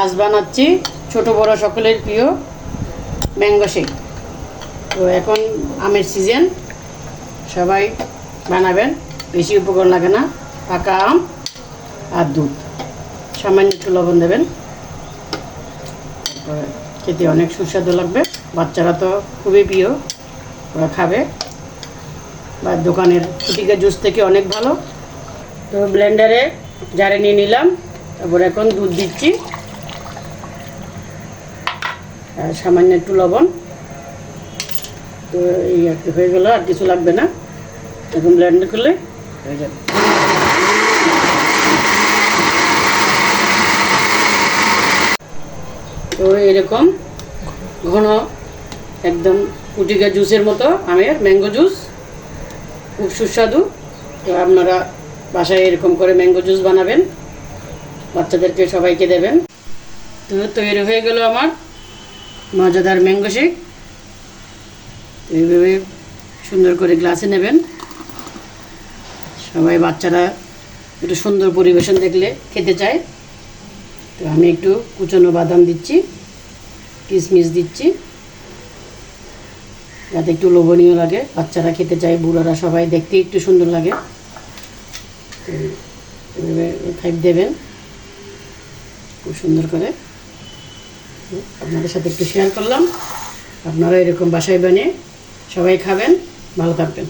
আজ বানাচ্ছি, ছোট বড় সকলের প্রিয় ম্যাঙ্গো শেক। তো এখন আমের সিজন, সবাই বানাবেন, বেশি উপকরণ লাগে না, পাকা আম আর দুধ। সামান্য একটু লবণ দেবেন। খেতে অনেক সুস্বাদু লাগবে। বাচ্চারা তো খুবই প্রিয়, ওরা খাবে। বা দোকানের ফুটিকা জুস থেকে অনেক ভালো। তো ব্লেন্ডারে জারে নিয়ে নিলাম, তারপর এখন দুধ দিচ্ছি। সামান্য একটু লবণ। তো এই আর কি হয়ে গেলো আর কিছু লাগবে না। এখন ব্লেন্ডার করলে হয়ে যাবে। তো এরকম ঘন একদম কুটিকা জুসের মতো আমের ম্যাঙ্গো জুস খুব সুস্বাদু। তো আপনারা বাসায় এরকম করে ম্যাঙ্গো জুস বানাবেন। বাচ্চাদেরকে সবাইকে দেবেন। তো তৈরি হয়ে গেল আমার মজাদার ম্যাঙ্গো শেক। এইভাবে সুন্দর করে গ্লাসে নেবেন। সবাই বাচ্চারা একটু সুন্দর পরিবেশন দেখলে খেতে চায়। তো আমি একটু কুচনো বাদাম দিচ্ছি কিশমিশ দিচ্ছি, যাতে একটু লোভনীয় লাগে। বাচ্চারা খেতে চায়, বুড়োরা সবাই দেখতে একটু সুন্দর লাগে। এভাবে ফাইভ দেবেন। খুব সুন্দর করে। আপনাদের সাথে একটু শেয়ার করলাম। আপনারা এরকম বাসায় বানিয়ে সবাই খাবেন ভালো থাকবেন।